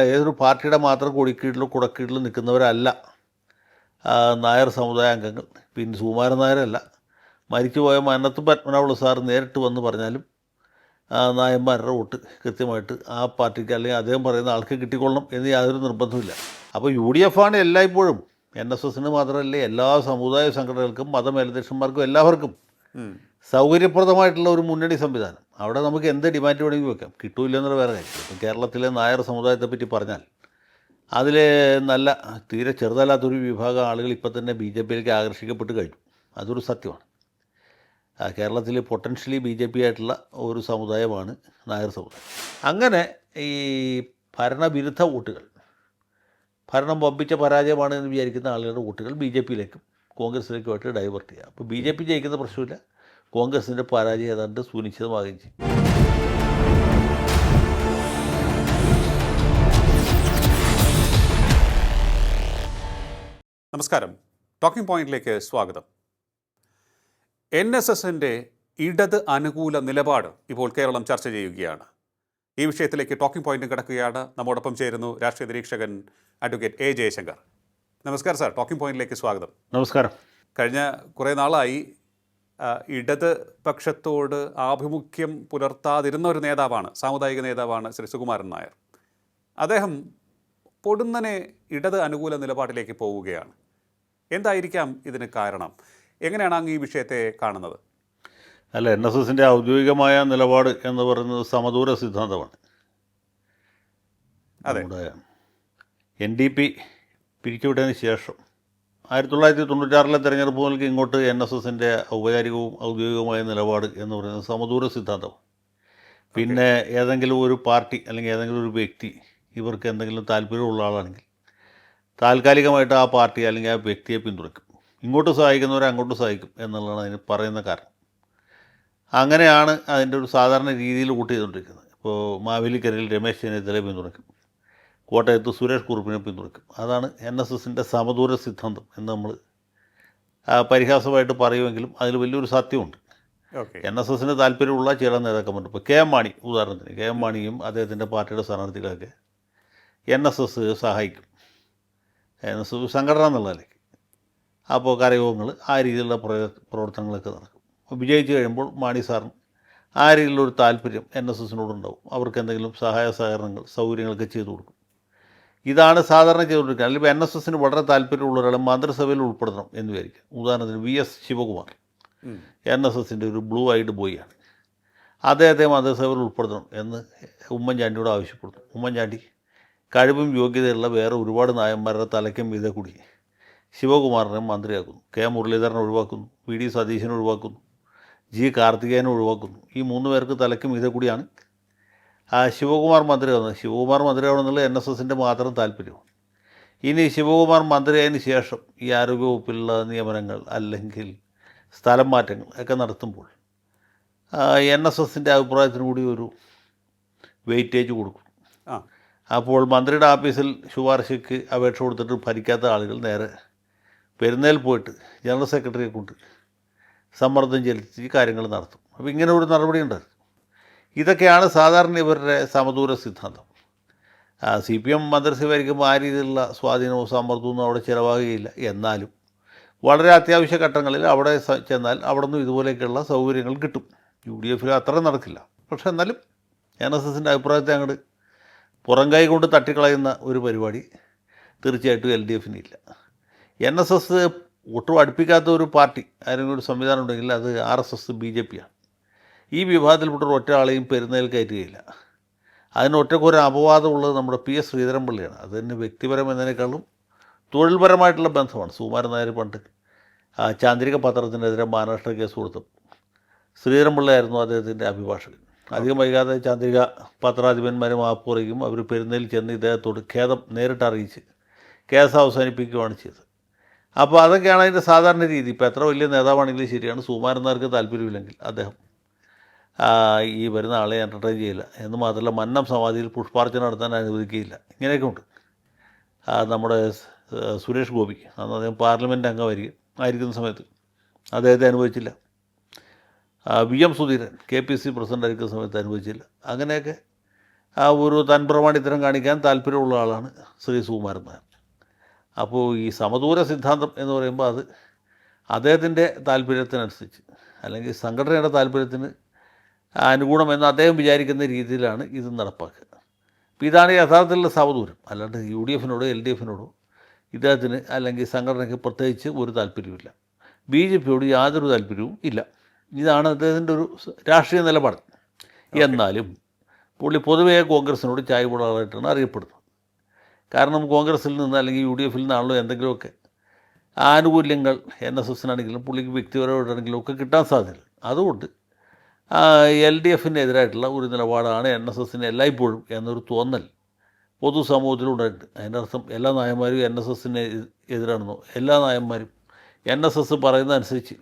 ഏതൊരു പാർട്ടിയുടെ മാത്രം കൊടിക്കീഴിലും കുടക്കീഴിലും നിൽക്കുന്നവരല്ല. നായർ സമുദായ അംഗങ്ങൾ. പിന്നെ സുകുമാരൻ നായരല്ല. മരിച്ചുപോയ മന്നത്ത് പത്മനാഭുള്ള സാർ നേരിട്ട് വന്ന് പറഞ്ഞാലും നായന്മാരുടെ വോട്ട് കൃത്യമായിട്ട് ആ പാർട്ടിക്ക് അല്ലെങ്കിൽ അദ്ദേഹം പറയുന്ന ആൾക്ക് കിട്ടിക്കൊള്ളണം എന്ന് യാതൊരു നിർബന്ധമില്ല അപ്പോൾ യു ഡി എഫ് ആണ് എല്ലായ്പ്പോഴും. എൻ എസ് എസിന് മാത്രമല്ല എല്ലാ സമുദായ സംഘടനകൾക്കും മതമേലധ്യക്ഷന്മാർക്കും എല്ലാവർക്കും. സൗകര്യപ്രദമായിട്ടുള്ള ഒരു മുന്നണി സംവിധാനം. അവിടെ നമുക്ക് എന്ത് ഡിമാൻഡ് വേണമെങ്കിൽ വെക്കാം. കിട്ടൂല എന്നുള്ള വേറെ കാര്യം. ഇപ്പം കേരളത്തിലെ നായർ സമുദായത്തെ പറ്റി പറഞ്ഞാൽ അതിൽ നല്ല തീരെ ചെറുതല്ലാത്തൊരു വിഭാഗം ആളുകൾ ഇപ്പം തന്നെ ബി ജെ പിയിലേക്ക് ആകർഷിക്കപ്പെട്ട് കഴിഞ്ഞു. അതൊരു സത്യമാണ്. കേരളത്തിൽ പൊട്ടൻഷ്യലി ബി ജെ പി ആയിട്ടുള്ള ഒരു സമുദായമാണ് നായർ സമുദായം. അങ്ങനെ ഈ ഭരണവിരുദ്ധ വോട്ടുകൾ ഭരണം വമ്പിച്ച പരാജയമാണ് എന്ന് വിചാരിക്കുന്ന ആളുകളുടെ വോട്ടുകൾ ബി ജെ പിയിലേക്കും കോൺഗ്രസിലേക്കുമായിട്ട് ഡൈവേർട്ട് ചെയ്യുക അപ്പോൾ ബി ജെ പി ജയിക്കുന്ന പ്രശ്നമില്ല. കോൺഗ്രസിന്റെ പരാജയം ഏതാണ്ട് സുനിശ്ചിതമാകുകയും ചെയ്യും. നമസ്കാരം. ടോക്കിംഗ് പോയിന്റിലേക്ക് സ്വാഗതം. എൻ എസ് എസിന്റെ ഇടത് അനുകൂല നിലപാട് ഇപ്പോൾ കേരളം ചർച്ച ചെയ്യുകയാണ്. ഈ വിഷയത്തിലേക്ക് ടോക്കിംഗ് പോയിന്റ് കിടക്കുകയാണ്. നമ്മോടൊപ്പം ചേരുന്നു രാഷ്ട്രീയ നിരീക്ഷകൻ അഡ്വക്കേറ്റ് എ ജയശങ്കർ. നമസ്കാരം സാർ. ടോക്കിംഗ് പോയിന്റിലേക്ക് സ്വാഗതം. നമസ്കാരം. കഴിഞ്ഞ കുറേ നാളായി ഇടത് പക്ഷത്തോട് ആഭിമുഖ്യം പുലർത്താതിരുന്ന ഒരു നേതാവാണ് സാമുദായിക നേതാവാണ് ശ്രീ സുകുമാരൻ നായർ. അദ്ദേഹം പൊടുന്നനെ ഇടത് അനുകൂല നിലപാടിലേക്ക് പോവുകയാണ്. എന്തായിരിക്കാം ഇതിന് കാരണം? എങ്ങനെയാണ് അങ്ങ് ഈ വിഷയത്തെ കാണുന്നത്? അല്ല എൻ എസ് എസിന്റെ ഔദ്യോഗികമായ നിലപാട് എന്ന് പറയുന്നത് സമദൂര സിദ്ധാന്തമാണ്. അതെ. എൻ ഡി പി പിരിച്ചുവിട്ടതിന് ശേഷം ആയിരത്തി തൊള്ളായിരത്തി തൊണ്ണൂറ്റാറിലെ തെരഞ്ഞെടുപ്പ് മുതൽക്ക് ഇങ്ങോട്ട് എൻ എസ് എസിന്റെ ഔപചാരികവും ഔദ്യോഗികവുമായ നിലപാട് എന്ന് പറയുന്നത് സമദൂര സിദ്ധാന്തം. പിന്നെ ഏതെങ്കിലും ഒരു പാർട്ടി അല്ലെങ്കിൽ ഏതെങ്കിലും ഒരു വ്യക്തി ഇവർക്ക് എന്തെങ്കിലും താല്പര്യമുള്ള ആളാണെങ്കിൽ താൽക്കാലികമായിട്ട് ആ പാർട്ടി അല്ലെങ്കിൽ ആ വ്യക്തിയെ പിന്തുണയ്ക്കും. ഇങ്ങോട്ട് സഹായിക്കുന്നവരെ അങ്ങോട്ട് സഹായിക്കും എന്നുള്ളതാണ് അതിന് പറയുന്ന കാരണം. അങ്ങനെയാണ് അതിന്റെ ഒരു സാധാരണ രീതിയിൽ വോട്ട് ചെയ്തുകൊണ്ടിരിക്കുന്നത്. ഇപ്പോൾ മാവേലിക്കരയിൽ രമേശ് ചെന്നിത്തലയെ പിന്തുണയ്ക്കും. കോട്ടയത്ത് സുരേഷ് കുറുപ്പിനെ പിന്തുണയ്ക്കും. അതാണ് എൻ എസ് എസിന്റെ സമദൂര സിദ്ധാന്തം എന്ന് നമ്മൾ പരിഹാസമായിട്ട് പറയുമെങ്കിലും അതിൽ വലിയൊരു സത്യമുണ്ട്. ഓക്കെ. എൻ എസ് എസിന് താല്പര്യമുള്ള ചില നേതാക്കന്മാരുണ്ട്. ഇപ്പോൾ കെ എം മാണി ഉദാഹരണത്തിന് കെ എം മാണിയും അദ്ദേഹത്തിന്റെ പാർട്ടിയുടെ സ്ഥാനാർത്ഥികളൊക്കെ എൻ എസ് എസ് സഹായിക്കും. എൻ എസ് എസ് സംഘടന എന്നുള്ളതിലേക്ക് അപ്പോൾ കരയോഗങ്ങൾ ആ രീതിയിലുള്ള പ്രവർത്തനങ്ങളൊക്കെ നടക്കും. അപ്പോൾ വിജയിച്ച് കഴിയുമ്പോൾ മാണി സാറിന് ആ രീതിയിലുള്ളൊരു താല്പര്യം എൻ എസ് എസിനോടുണ്ടാവും. അവർക്ക് എന്തെങ്കിലും സഹായ സഹകരണങ്ങൾ സൗകര്യങ്ങളൊക്കെ ചെയ്തു കൊടുക്കും. ഇതാണ് സാധാരണ ചെയ്തുകൊണ്ടിരിക്കുന്നത്. അല്ലെങ്കിൽ എൻ എസ് എസിന് വളരെ താല്പര്യമുള്ള ഒരാളെ മന്ത്രിസഭയിൽ ഉൾപ്പെടുത്തണം എന്ന് വിചാരിക്കുക. ഉദാഹരണത്തിന് V S Sivakumar. N S എസിന്റെ ഒരു ബ്ലൂ ഐഡ് ബോയിയാണ്. അദ്ദേഹത്തെ മന്ത്രിസഭയിൽ ഉൾപ്പെടുത്തണം എന്ന് ഉമ്മൻചാണ്ടിയോട് ആവശ്യപ്പെടുന്നു. ഉമ്മൻചാണ്ടി കഴിവും യോഗ്യതയുള്ള വേറെ ഒരുപാട് നായന്മാരുടെ തലയ്ക്കും ഇതേ കൂടി ശിവകുമാറിനെ മന്ത്രിയാക്കുന്നു. കെ മുരളീധരനെ ഒഴിവാക്കുന്നു. വി ഡി സതീശനെ ഒഴിവാക്കുന്നു. ജി കാർത്തികേയനെ ഒഴിവാക്കുന്നു. ഈ മൂന്ന് പേർക്ക് തലയ്ക്കും ഇതേ കൂടിയാണ് ആ മന്ത്രി മന്ത്രിയാവുന്നത് ശിവകുമാർ മന്ത്രി ആവണമെന്നുള്ള എൻ എസ് എസിന്റെ മാത്രം താല്പര്യമാണ് ഇനി ശിവകുമാർ മന്ത്രിയായതിന് ശേഷം ഈ ആരോഗ്യവകുപ്പിലുള്ള നിയമനങ്ങൾ അല്ലെങ്കിൽ സ്ഥലം മാറ്റങ്ങൾ ഒക്കെ നടത്തുമ്പോൾ എൻ എസ് എസിന്റെ അഭിപ്രായത്തിന് കൂടി ഒരു വെയിറ്റേജ് കൊടുക്കും. അപ്പോൾ മന്ത്രിയുടെ ആഫീസിൽ ശുപാർശയ്ക്ക് അപേക്ഷ കൊടുത്തിട്ട് ഭരിക്കാത്ത ആളുകൾ നേരെ പെരുന്നേൽ പോയിട്ട് ജനറൽ സെക്രട്ടറിയെ കൊണ്ട് സമ്മർദ്ദം ചെലുത്തി കാര്യങ്ങൾ നടത്തും. അപ്പോൾ ഇങ്ങനെ ഒരു നടപടിയുണ്ട് ഇതൊക്കെയാണ് സാധാരണ ഇവരുടെ സമദൂര സിദ്ധാന്തം. സി പി എം മന്ത്രിസഭയായിരിക്കുമ്പോൾ ആ രീതിയിലുള്ള സ്വാധീനവും സമ്മർദ്ദവും അവിടെ ചിലവാകുകയില്ല. എന്നാലും വളരെ അത്യാവശ്യ ഘട്ടങ്ങളിൽ അവിടെ ചെന്നാൽ അവിടെ നിന്നും ഇതുപോലെയൊക്കെയുള്ള സൗകര്യങ്ങൾ കിട്ടും. യു ഡി എഫിൽ അത്ര നടക്കില്ല. പക്ഷേ എന്നാലും എൻ എസ് എസിന്റെ അഭിപ്രായത്തെ അങ്ങോട്ട് പുറം കൈ കൊണ്ട് തട്ടിക്കളയുന്ന ഒരു പരിപാടി തീർച്ചയായിട്ടും എൽ ഡി എഫിന് ഇല്ല. എൻ എസ് എസ് ഒട്ടും അടുപ്പിക്കാത്ത ഒരു പാർട്ടി ആരെങ്കിലും ഒരു സംവിധാനം ഉണ്ടെങ്കിൽ അത് R S S B J പിയാണ്. ഈ വിഭാഗത്തിൽപ്പെട്ട ഒരു ഒറ്റ ആളെയും പെരുന്നേൽ കയറ്റുകയില്ല. അതിന് ഒറ്റക്കൊരു അപവാദമുള്ളത് നമ്മുടെ പി എസ് ശ്രീധരൻപിള്ളിയാണ്. അത് തന്നെ വ്യക്തിപരം എന്നതിനേക്കാളും തൊഴിൽപരമായിട്ടുള്ള ബന്ധമാണ്. സുകുമാരൻ നായർ പണ്ട് ചാന്ദ്രിക പത്രത്തിനെതിരെ മഹാരാഷ്ട്ര കേസ് കൊടുത്തു. ശ്രീധരൻപിള്ളയായിരുന്നു അദ്ദേഹത്തിന്റെ അഭിഭാഷകൻ. അധികം വൈകാതെ ചാന്ദ്രിക പത്രാധിപന്മാർ മാപ്പ് അവർ പെരുന്നേൽ ചെന്ന് ഇദ്ദേഹത്തോട് ഖേദം നേരിട്ട് അറിയിച്ച് കേസ് അവസാനിപ്പിക്കുകയാണ് ചെയ്തത്. അപ്പോൾ അതൊക്കെയാണ് അതിന്റെ സാധാരണ രീതി. ഇപ്പോൾ എത്ര വലിയ നേതാവാണെങ്കിലും ശരിയാണ്. സുകുമാരൻ നായർക്ക് താല്പര്യമില്ലെങ്കിൽ അദ്ദേഹം ഈ വരുന്ന ആളെ എന്റർടൈൻ ചെയ്യില്ല. എന്ന് മാത്രമല്ല മന്നം സമാധിയിൽ പുഷ്പാർച്ചന നടത്താൻ അനുവദിക്കുകയില്ല. ഇങ്ങനെയൊക്കെ ഉണ്ട്. നമ്മുടെ സുരേഷ് ഗോപി അന്ന് അദ്ദേഹം പാർലമെന്റ് അംഗമായിരിക്കും ആയിരിക്കുന്ന സമയത്ത്. അദ്ദേഹത്തെ അനുവദിച്ചില്ല. V M Sudheeran K P C president ആയിരിക്കുന്ന സമയത്ത് അനുവദിച്ചില്ല. അങ്ങനെയൊക്കെ ആ ഒരു തൻപ്രമാണിത്തരം കാണിക്കാൻ താല്പര്യമുള്ള ആളാണ് ശ്രീ സുകുമാരൻ നായർ. അപ്പോൾ ഈ സമദൂര സിദ്ധാന്തം എന്ന് പറയുമ്പോൾ അത് അദ്ദേഹത്തിന്റെ താല്പര്യത്തിനനുസരിച്ച് അല്ലെങ്കിൽ സംഘടനയുടെ താല്പര്യത്തിന് അനുകൂലമെന്ന് അദ്ദേഹം വിചാരിക്കുന്ന രീതിയിലാണ് ഇത് നടപ്പാക്കുക. അപ്പോൾ ഇതാണ് യഥാർത്ഥത്തിലുള്ള സാവധൂരം അല്ലാണ്ട് യു ഡി എഫിനോടോ എൽ ഡി എഫിനോടോ ഇദ്ദേഹത്തിന് അല്ലെങ്കിൽ സംഘടനയ്ക്ക് പ്രത്യേകിച്ച് ഒരു താല്പര്യവുമില്ല. ബി ജെ പിയോട് യാതൊരു താല്പര്യവും ഇല്ല. ഇതാണ് അദ്ദേഹത്തിന്റെ ഒരു രാഷ്ട്രീയ നിലപാട്. എന്നാലും പുള്ളി പൊതുവേ കോൺഗ്രസിനോട് ചായപൂടാളായിട്ടാണ് അറിയപ്പെടുന്നത്. കാരണം കോൺഗ്രസിൽ നിന്ന് അല്ലെങ്കിൽ യു ഡി എഫിൽ നിന്നാണല്ലോ എന്തെങ്കിലുമൊക്കെ ആനുകൂല്യങ്ങൾ എൻ എസ് എസിനാണെങ്കിലും പുള്ളിക്ക് വ്യക്തിപരമായിട്ടാണെങ്കിലും ഒക്കെ കിട്ടാൻ സാധ്യത അതുകൊണ്ട് എൽ ഡി എഫിന് എതിരായിട്ടുള്ള ഒരു നിലപാടാണ് എൻ എസ് എസിന് എല്ലായ്പ്പോഴും എന്നൊരു തോന്നൽ പൊതുസമൂഹത്തിലുണ്ടായിട്ടുണ്ട് അർത്ഥം എല്ലാ നായന്മാരും എൻ എസ് എസിന് എതിരാണെന്നോ എല്ലാ നായന്മാരും എൻ എസ് എസ് പറയുന്നതനുസരിച്ച്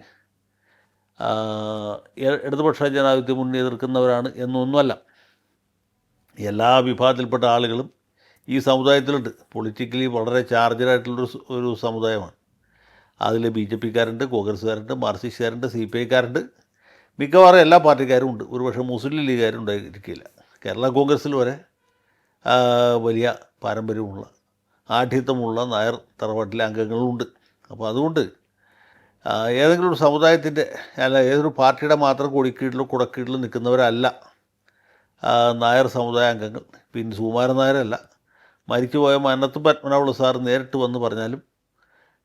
ഇടതുപക്ഷ ജനാധിപത്യ മുന്നണി എതിർക്കുന്നവരാണ് എന്നൊന്നുമല്ല. എല്ലാ വിഭാഗത്തിൽപ്പെട്ട ആളുകളും ഈ സമുദായത്തിലുണ്ട്. പൊളിറ്റിക്കലി വളരെ ചാർജറായിട്ടുള്ളൊരു സ- ഒരു സമുദായമാണ്. അതിൽ ബി ജെ പിക്കാരുണ്ട് കോൺഗ്രസ്സുകാരുണ്ട് മാർക്സിസ്റ്റുകാരുണ്ട് സി പി ഐക്കാരുണ്ട്. മിക്കവാറും എല്ലാ പാർട്ടിക്കാരും ഉണ്ട്. ഒരുപക്ഷെ മുസ്ലിം ലീഗുകാരും ഉണ്ടായിരിക്കില്ല കേരള കോൺഗ്രസ്സിൽ വരെ വലിയ പാരമ്പര്യമുള്ള ആഠ്യത്വമുള്ള നായർ തറവാട്ടിലെ അംഗങ്ങളുണ്ട്. അപ്പോൾ അതുകൊണ്ട് ഏതെങ്കിലും ഒരു സമുദായത്തിന്റെ അല്ല ഏതൊരു പാർട്ടിയുടെ മാത്രം കൊടിക്കീഴിലോ കുടക്കീഴിലോ നിൽക്കുന്നവരല്ല നായർ സമുദായ അംഗങ്ങൾ. പിന്നെ സുകുമാരൻ നായരല്ല. മരിച്ചുപോയ മന്നത്ത് പത്മനാഭുള്ള സാർ നേരിട്ട് വന്ന് പറഞ്ഞാലും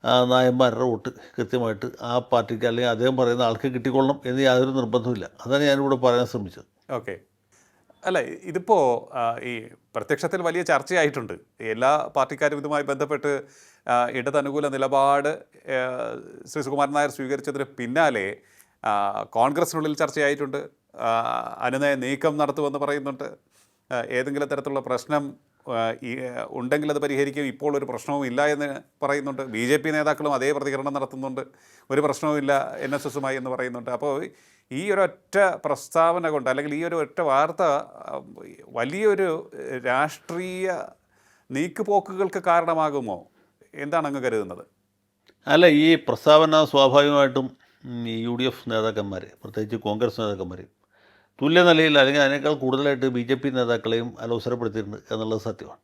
നായന്മാരുടെ വോട്ട് കൃത്യമായിട്ട് ആ പാർട്ടിക്ക് അല്ലെങ്കിൽ അദ്ദേഹം പറയുന്ന ആൾക്ക് കിട്ടിക്കൊള്ളണം എന്ന് യാതൊരു നിർബന്ധമില്ല അതാണ് ഞാനിവിടെ പറയാൻ ശ്രമിച്ചത്. ഓക്കെ. അല്ല ഇതിപ്പോൾ ഈ പ്രത്യക്ഷത്തിൽ വലിയ ചർച്ചയായിട്ടുണ്ട്. എല്ലാ പാർട്ടിക്കാരും ഇതുമായി ബന്ധപ്പെട്ട് ഇടതനുകൂല നിലപാട് ശ്രീ സുകുമാരൻ നായർ സ്വീകരിച്ചതിന് പിന്നാലെ കോൺഗ്രസിനുള്ളിൽ ചർച്ചയായിട്ടുണ്ട്. അനുനയ നീക്കം നടത്തുമെന്ന് പറയുന്നുണ്ട്. ഏതെങ്കിലും തരത്തിലുള്ള പ്രശ്നം ഉണ്ടെങ്കിൽ അത് പരിഹരിക്കും. ഇപ്പോൾ ഒരു പ്രശ്നവും ഇല്ല എന്ന് പറയുന്നുണ്ട്. ബി ജെ പി നേതാക്കളും അതേ പ്രതികരണം നടത്തുന്നുണ്ട്. ഒരു പ്രശ്നവുമില്ല എൻ എസ് എസുമായി എന്ന് പറയുന്നുണ്ട്. അപ്പോൾ ഈ ഒരൊറ്റ പ്രസ്താവന കൊണ്ട് അല്ലെങ്കിൽ ഈ ഒരു ഒറ്റ വാർത്ത വലിയൊരു രാഷ്ട്രീയ നീക്കുപോക്കുകൾക്ക് കാരണമാകുമോ? എന്താണ് അങ്ങ് കരുതുന്നത്? അല്ല ഈ പ്രസ്താവന സ്വാഭാവികമായിട്ടും യു ഡി എഫ് നേതാക്കന്മാർ പ്രത്യേകിച്ച് കോൺഗ്രസ് നേതാക്കന്മാർ തുല്യ നിലയിൽ അല്ലെങ്കിൽ അതിനേക്കാൾ കൂടുതലായിട്ട് ബി ജെ പി നേതാക്കളെയും അലോസരപ്പെടുത്തിയിട്ടുണ്ട് എന്നുള്ളത് സത്യമാണ്.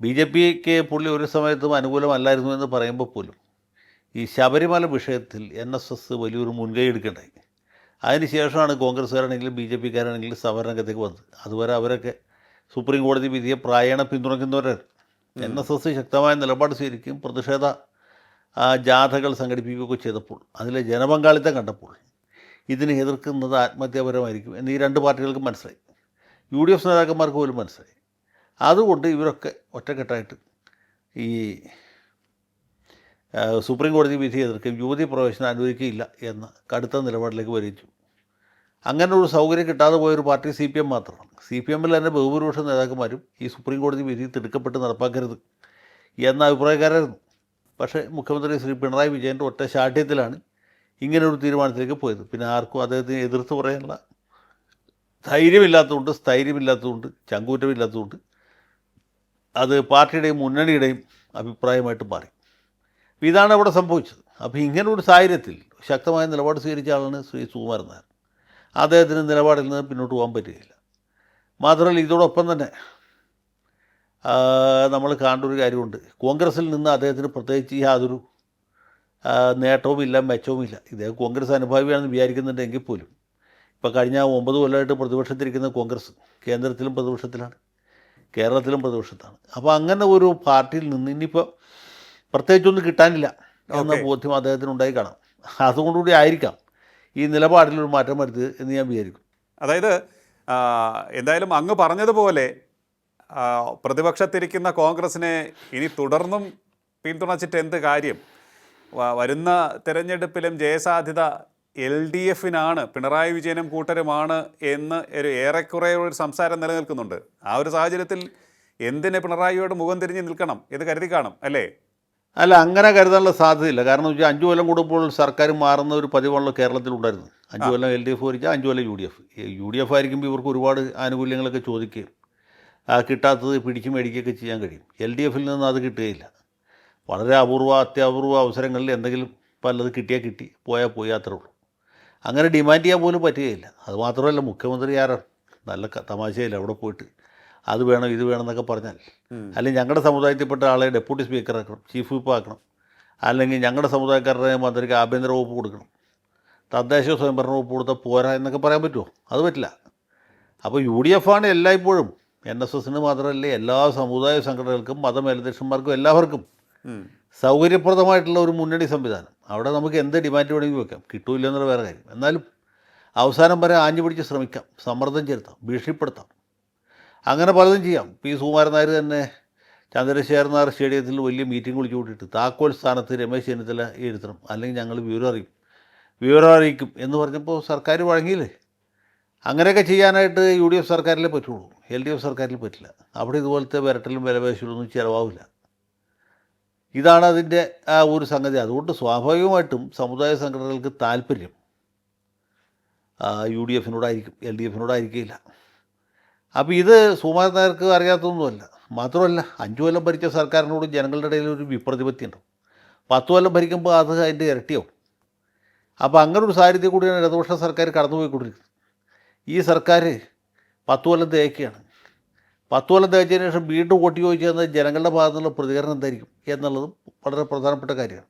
ബി ജെ പിക്ക് പുള്ളി ഒരു സമയത്തും അനുകൂലമല്ലായിരുന്നു എന്ന് പറയുമ്പോൾ പോലും ഈ ശബരിമല വിഷയത്തിൽ എൻ എസ് എസ് വലിയൊരു മുൻകൈ എടുക്കേണ്ടായി. അതിന് ശേഷമാണ് കോൺഗ്രസ്സുകാരാണെങ്കിലും ബി ജെ പിക്കാരാണെങ്കിലും സമരരംഗത്തേക്ക് വന്നത്. അതുവരെ അവരൊക്കെ സുപ്രീം കോടതി വിധിയെ പ്രായണ പിന്തുണയ്ക്കുന്നവരായിരുന്നു എൻ എസ് എസ് ശക്തമായ നിലപാട് സ്വീകരിക്കും പ്രതിഷേധ ജാഥകൾ സംഘടിപ്പിക്കുകയൊക്കെ ചെയ്തപ്പോൾ അതിലെ ജനപങ്കാളിത്തം കണ്ടപ്പോൾ ഇതിനെ എതിർക്കുന്നത് ആത്മഹത്യാപരമായിരിക്കും എന്ന് ഈ രണ്ട് പാർട്ടികൾക്കും മനസ്സിലായി. യു ഡി എഫ് നേതാക്കന്മാർക്ക് പോലും മനസ്സിലായി. അതുകൊണ്ട് ഇവരൊക്കെ ഒറ്റക്കെട്ടായിട്ട് ഈ സുപ്രീം കോടതി വിധി എതിർക്കുകയും യുവതി പ്രവേശനം അനുവദിക്കുകയില്ല എന്ന കടുത്ത നിലപാടിലേക്ക് വരിച്ചു അങ്ങനെ ഒരു സൗകര്യം കിട്ടാതെ പോയൊരു പാർട്ടി സി പി എം മാത്രമാണ്. സി പി എമ്മിൽ തന്നെ ബഹുഭൂരിപക്ഷ നേതാക്കന്മാരും ഈ സുപ്രീം കോടതി വിധി തിടുക്കപ്പെട്ട് നടപ്പാക്കരുത് എന്ന അഭിപ്രായക്കാരായിരുന്നു. പക്ഷേ മുഖ്യമന്ത്രി ശ്രീ പിണറായി വിജയന്റെ ഒറ്റ ശാഠ്യത്തിലാണ് ഇങ്ങനെ ഒരു തീരുമാനത്തിലേക്ക് പോയത്. പിന്നെ ആർക്കും അദ്ദേഹത്തിന് എതിർത്ത് പറയാനുള്ള ധൈര്യമില്ലാത്തതുകൊണ്ട് സ്ഥൈര്യമില്ലാത്തതുകൊണ്ട് ചങ്കൂറ്റമില്ലാത്തതുകൊണ്ട് അത് പാർട്ടിയുടെയും മുന്നണിയുടെയും അഭിപ്രായമായിട്ട് മാറി. ഇതാണ് അവിടെ സംഭവിച്ചത്. അപ്പോൾ ഇങ്ങനൊരു സാഹചര്യത്തിൽ ശക്തമായ നിലപാട് സ്വീകരിച്ച ആളാണ് ശ്രീ സുകുമാരൻ നായർ. അദ്ദേഹത്തിന് നിലപാടിൽ നിന്ന് പിന്നോട്ട് പോകാൻ പറ്റുകയില്ല. മാത്രമല്ല ഇതോടൊപ്പം തന്നെ നമ്മൾ കാണേണ്ട ഒരു കാര്യമുണ്ട്. കോൺഗ്രസിൽ നിന്ന് അദ്ദേഹത്തിന് പ്രത്യേകിച്ച് യാതൊരു നേട്ടവുമില്ല മെച്ചവുമില്ല. ഇദ്ദേഹം കോൺഗ്രസ് അനുഭാവിയാണെന്ന് വിചാരിക്കുന്നുണ്ടെങ്കിൽ പോലും. ഇപ്പോൾ കഴിഞ്ഞ ഒമ്പത് കൊല്ലമായിട്ട് പ്രതിപക്ഷത്തിരിക്കുന്ന കോൺഗ്രസ് കേന്ദ്രത്തിലും പ്രതിപക്ഷത്തിലാണ്. കേരളത്തിലും പ്രതിപക്ഷത്താണ്. അപ്പോൾ അങ്ങനെ ഒരു പാർട്ടിയിൽ നിന്ന് ഇനിയിപ്പോൾ പ്രത്യേകിച്ചൊന്നും കിട്ടാനില്ല എന്ന. ബോധ്യം അദ്ദേഹത്തിന് ഉണ്ടായി കാണാം. അതുകൊണ്ടുകൂടി ആയിരിക്കാം ഈ നിലപാടിലൊരു മാറ്റം വരുത്തിയത് എന്ന് ഞാൻ വിചാരിക്കും. അതായത് എന്തായാലും അങ്ങ് പറഞ്ഞതുപോലെ പ്രതിപക്ഷത്തിരിക്കുന്ന കോൺഗ്രസിനെ ഇനി തുടർന്നും പിന്തുണച്ചിട്ട് എന്ത് കാര്യം? വരുന്ന തെരഞ്ഞെടുപ്പിലും ജയസാധ്യത എൽ ഡി എഫിനാണ് പിണറായി വിജയനും കൂട്ടരുമാണ് എന്ന് ഒരു ഏറെക്കുറെ ഒരു സംസാരം നിലനിൽക്കുന്നുണ്ട്. ആ ഒരു സാഹചര്യത്തിൽ എന്തിനെ പിണറായിയോട് മുഖം തിരിഞ്ഞ് നിൽക്കണം ഇത് കരുതി കാണും അല്ലേ? അല്ല അങ്ങനെ കരുതാനുള്ള സാധ്യതയില്ല. കാരണം വെച്ചാൽ അഞ്ച് കൊല്ലം കൂടുമ്പോൾ സർക്കാർ മാറുന്ന ഒരു പതിവാണല്ലോ കേരളത്തിലുണ്ടായിരുന്നു അഞ്ച് കൊല്ലം എൽ ഡി എഫ് ഭരിച്ചാൽ അഞ്ച് കൊല്ലം U D F. U D F ആയിരിക്കുമ്പോൾ ഇവർക്ക് ഒരുപാട് ആനുകൂല്യങ്ങളൊക്കെ ചോദിക്കുകയും കിട്ടാത്തത് പിടിച്ചു മേടിക്കുകയൊക്കെ ചെയ്യാൻ കഴിയും. എൽ ഡി എഫിൽ നിന്ന് അത് കിട്ടുകയില്ല. വളരെ അപൂർവ അത്യപൂർവ അവസരങ്ങളിൽ എന്തെങ്കിലും പലത് കിട്ടിയാൽ കിട്ടി പോയാൽ പോയി അത്രേ ഉള്ളൂ. അങ്ങനെ ഡിമാൻഡ് ചെയ്യാൻ പോലും പറ്റുകയില്ല. അതുമാത്രമല്ല മുഖ്യമന്ത്രി ആരാണ് നല്ല തമാശയില്ല അവിടെ പോയിട്ട്. അത് വേണം ഇത് വേണം എന്നൊക്കെ പറഞ്ഞാൽ. അല്ലെങ്കിൽ ഞങ്ങളുടെ സമുദായത്തിൽപ്പെട്ട ആളെ ഡെപ്യൂട്ടി സ്പീക്കർ ആക്കണം ചീഫ് വിപ്പ് ആക്കണം. അല്ലെങ്കിൽ ഞങ്ങളുടെ സമുദായക്കാരുടെ മന്ത്രിക്ക് ആഭ്യന്തര വകുപ്പ് കൊടുക്കണം. തദ്ദേശ സ്വയംഭരണ വകുപ്പ് കൊടുത്താൽ പോരാ എന്നൊക്കെ പറയാൻ പറ്റുമോ അത് പറ്റില്ല. അപ്പോൾ യു ഡി എഫ് ആണ് എല്ലായ്പ്പോഴും. എൻ എസ് എസിന് മാത്രമല്ല എല്ലാ സമുദായ സംഘടനകൾക്കും മതമേലധ്യക്ഷന്മാർക്കും എല്ലാവർക്കും. സൗകര്യപ്രദമായിട്ടുള്ള ഒരു മുന്നണി സംവിധാനം. അവിടെ നമുക്ക് എന്ത് ഡിമാൻഡ് വേണമെങ്കിൽ വെക്കാം. കിട്ടൂല്ല എന്നുള്ള വേറെ കാര്യം. എന്നാലും അവസാനം വരെ ആഞ്ഞു പിടിച്ച് ശ്രമിക്കാം. സമ്മർദ്ദം ചെലുത്താം. ഭീഷണിപ്പെടുത്താം. അങ്ങനെ പലതും ചെയ്യാം. പി സുകുമാരൻ നായർ തന്നെ ചന്ദ്രശേഖരൻ നായർ സ്റ്റേഡിയത്തിൽ വലിയ മീറ്റിംഗ് വിളിച്ചു കൂട്ടിയിട്ട് താക്കോൽ സ്ഥാനത്ത് രമേശ് ചെന്നിത്തല എഴുത്തണം അല്ലെങ്കിൽ ഞങ്ങൾ വിവരം അറിയും. വിവരം അറിയിക്കും എന്ന് പറഞ്ഞപ്പോൾ സർക്കാർ വഴങ്ങിയില്ലേ? അങ്ങനെയൊക്കെ ചെയ്യാനായിട്ട് യു ഡി എഫ് സർക്കാരിലേ പറ്റുള്ളൂ. എൽ ഡി എഫ് സർക്കാരിൽ പറ്റില്ല. അവിടെ ഇതുപോലത്തെ വിരട്ടലും വിലപേശലൊന്നും ചിലവാവില്ല. ഇതാണ് അതിന്റെ ആ ഒരു സംഗതി. അതുകൊണ്ട് സ്വാഭാവികമായിട്ടും സമുദായ സംഘടനകൾക്ക് താല്പര്യം. യു ഡി എഫിനോടായിരിക്കും എൽ ഡി എഫിനോടായിരിക്കില്ല അപ്പോൾ ഇത് സുകുമാരൻ നായർക്ക് അറിയാത്തതൊന്നുമല്ല മാത്രമല്ല അഞ്ചു കൊല്ലം ഭരിച്ച സർക്കാരിനോട് ജനങ്ങളുടെ ഇടയിൽ ഒരു വിപ്രതിപത്തി ഉണ്ടാവും പത്ത് കൊല്ലം ഭരിക്കുമ്പോൾ അത് അതിന്റെ ഇരട്ടിയാവും. അപ്പോൾ അങ്ങനെ ഒരു സാഹചര്യത്തിൽ കൂടിയാണ് ഇടതുപക്ഷ സർക്കാർ കടന്നുപോയിക്കൊണ്ടിരിക്കുന്നത്. ഈ സർക്കാർ പത്ത് കൊല്ലം തേക്കുകയാണ് പത്ത് കൊല്ലം തേച്ചതിന് ശേഷം വീണ്ടും വോട്ട് ചോദിച്ചു തന്ന ജനങ്ങളുടെ ഭാഗത്തു നിന്നുള്ള പ്രതികരണം എന്തായിരിക്കും എന്നുള്ളതും വളരെ പ്രധാനപ്പെട്ട കാര്യമാണ്.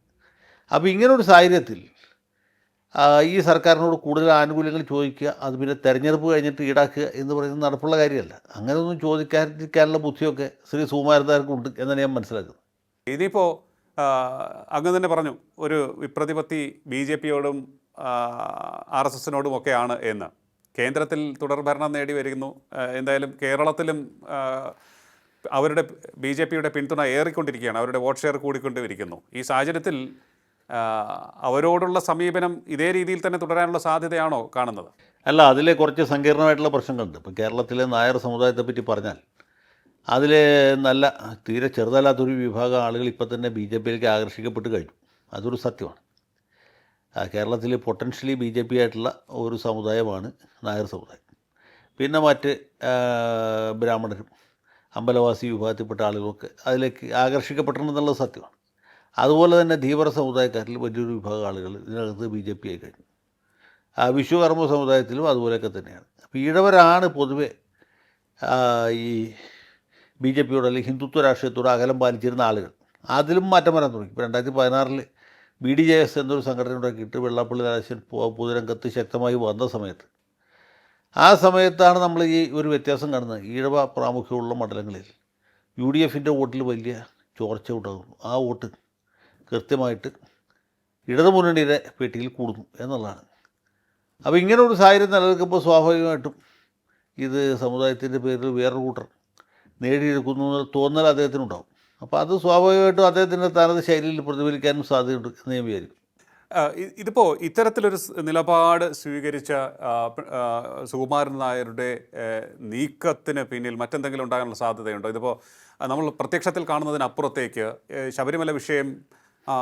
അപ്പോൾ ഇങ്ങനൊരു സാഹചര്യത്തിൽ ഈ സർക്കാരിനോട് കൂടുതൽ ആനുകൂല്യങ്ങൾ ചോദിക്കുക അത് പിന്നെ തെരഞ്ഞെടുപ്പ് കഴിഞ്ഞിട്ട് ഈടാക്കുക എന്ന് പറയുന്നത് നടപ്പുള്ള കാര്യമല്ല. അങ്ങനെയൊന്നും ചോദിക്കാതിരിക്കാനുള്ള ബുദ്ധിയൊക്കെ ശ്രീ സുകുമാരനാർക്കുണ്ട് എന്നാണ് ഞാൻ മനസ്സിലാക്കുന്നത്. ഇനിയിപ്പോൾ അങ്ങ് തന്നെ പറഞ്ഞു ഒരു വിപ്രതിപത്തി ബി ജെ പിയോടും ആർ എസ് എസിനോടും ഒക്കെയാണ് എന്ന്. കേന്ദ്രത്തിൽ തുടർഭരണം നേടി വരുന്നു. എന്തായാലും കേരളത്തിലും അവരുടെ ബി ജെ പിയുടെ പിന്തുണ ഏറിക്കൊണ്ടിരിക്കുകയാണ്. അവരുടെ വോട്ട് ഷെയർ കൂടിക്കൊണ്ടിരിക്കുന്നു. ഈ സാഹചര്യത്തിൽ അവരോടുള്ള സമീപനം ഇതേ രീതിയിൽ തന്നെ തുടരാനുള്ള സാധ്യതയാണോ കാണുന്നത്? അല്ല അതിലെ കുറച്ച് സങ്കീർണമായിട്ടുള്ള പ്രശ്നങ്ങളുണ്ട്. ഇപ്പോൾ കേരളത്തിലെ നായർ സമുദായത്തെ പറ്റി പറഞ്ഞാൽ അതിൽ നല്ല തീരെ ചെറുതല്ലാത്തൊരു വിഭാഗം ആളുകൾ ഇപ്പം തന്നെ ബി ജെ പിയിലേക്ക് ആകർഷിക്കപ്പെട്ട് കഴിഞ്ഞു. അതൊരു സത്യമാണ്. കേരളത്തിൽ പൊട്ടൻഷ്യലി ബി ജെ പി ആയിട്ടുള്ള ഒരു സമുദായമാണ് നായർ സമുദായം. പിന്നെ മറ്റ് ബ്രാഹ്മണരും അമ്പലവാസി വിഭാഗത്തിൽപ്പെട്ട ആളുകളൊക്കെ അതിലേക്ക് ആകർഷിക്കപ്പെട്ടിട്ടുണ്ടെന്നുള്ളത് സത്യമാണ്. അതുപോലെ തന്നെ ധീവര സമുദായക്കാരിൽ വലിയൊരു വിഭാഗം ആളുകൾ ഇതിനകത്ത് ബി ജെ പി ആയി കഴിഞ്ഞു. ആ വിശ്വകർമ്മ സമുദായത്തിലും അതുപോലെയൊക്കെ തന്നെയാണ്. അപ്പോൾ ഈഴവരാണ് പൊതുവെ ഈ ബി ജെ പിയോട് അല്ലെങ്കിൽ ഹിന്ദുത്വ രാഷ്ട്രീയത്തോട് അകലം പാലിച്ചിരുന്ന ആളുകൾ. അതിലും മാറ്റം വരാൻ തുടങ്ങി. ഇപ്പോൾ രണ്ടായിരത്തി പതിനാറിൽ ബി ഡി ജെ എസ് എന്നൊരു സംഘടന ഉണ്ടാക്കിയിട്ട് വെള്ളാപ്പള്ളി രാജൻ പൊതുരംഗത്ത് ശക്തമായി വന്ന സമയത്ത്. ആ സമയത്താണ് നമ്മൾ ഈ ഒരു വ്യത്യാസം കാണുന്നത്. ഈഴവ പ്രാമുഖ്യമുള്ള മണ്ഡലങ്ങളിൽ യു ഡി എഫിന്റെ വോട്ടിൽ വലിയ ചോർച്ച ഉണ്ടാകുന്നു. ആ വോട്ട് കൃത്യമായിട്ട് ഇടതുമുന്നണിയുടെ പെട്ടിയിൽ കൂടുന്നു എന്നുള്ളതാണ്. അപ്പോൾ ഇങ്ങനെ ഒരു സാഹചര്യം നിലനിൽക്കുമ്പോൾ സ്വാഭാവികമായിട്ടും ഇത് സമുദായത്തിന്റെ പേരിൽ വേറൊരു കൂട്ടർ നേടിയെടുക്കുന്നു എന്നൊരു തോന്നൽ അദ്ദേഹത്തിനുണ്ടാവും. അപ്പോൾ അത് സ്വാഭാവികമായിട്ടും അദ്ദേഹത്തിന്റെ തനത് ശൈലിയിൽ പ്രതിഫലിക്കാനും സാധ്യതയുണ്ട് എന്ന് ഞാൻ വിചാരിക്കും ഇതിപ്പോൾ ഇത്തരത്തിലൊരു നിലപാട് സ്വീകരിച്ച സുകുമാരൻ നായരുടെ നീക്കത്തിന് പിന്നിൽ മറ്റെന്തെങ്കിലും ഉണ്ടാകാനുള്ള സാധ്യതയുണ്ടോ? ഇതിപ്പോൾ നമ്മൾ പ്രത്യക്ഷത്തിൽ കാണുന്നതിനപ്പുറത്തേക്ക് ശബരിമല വിഷയം ആ,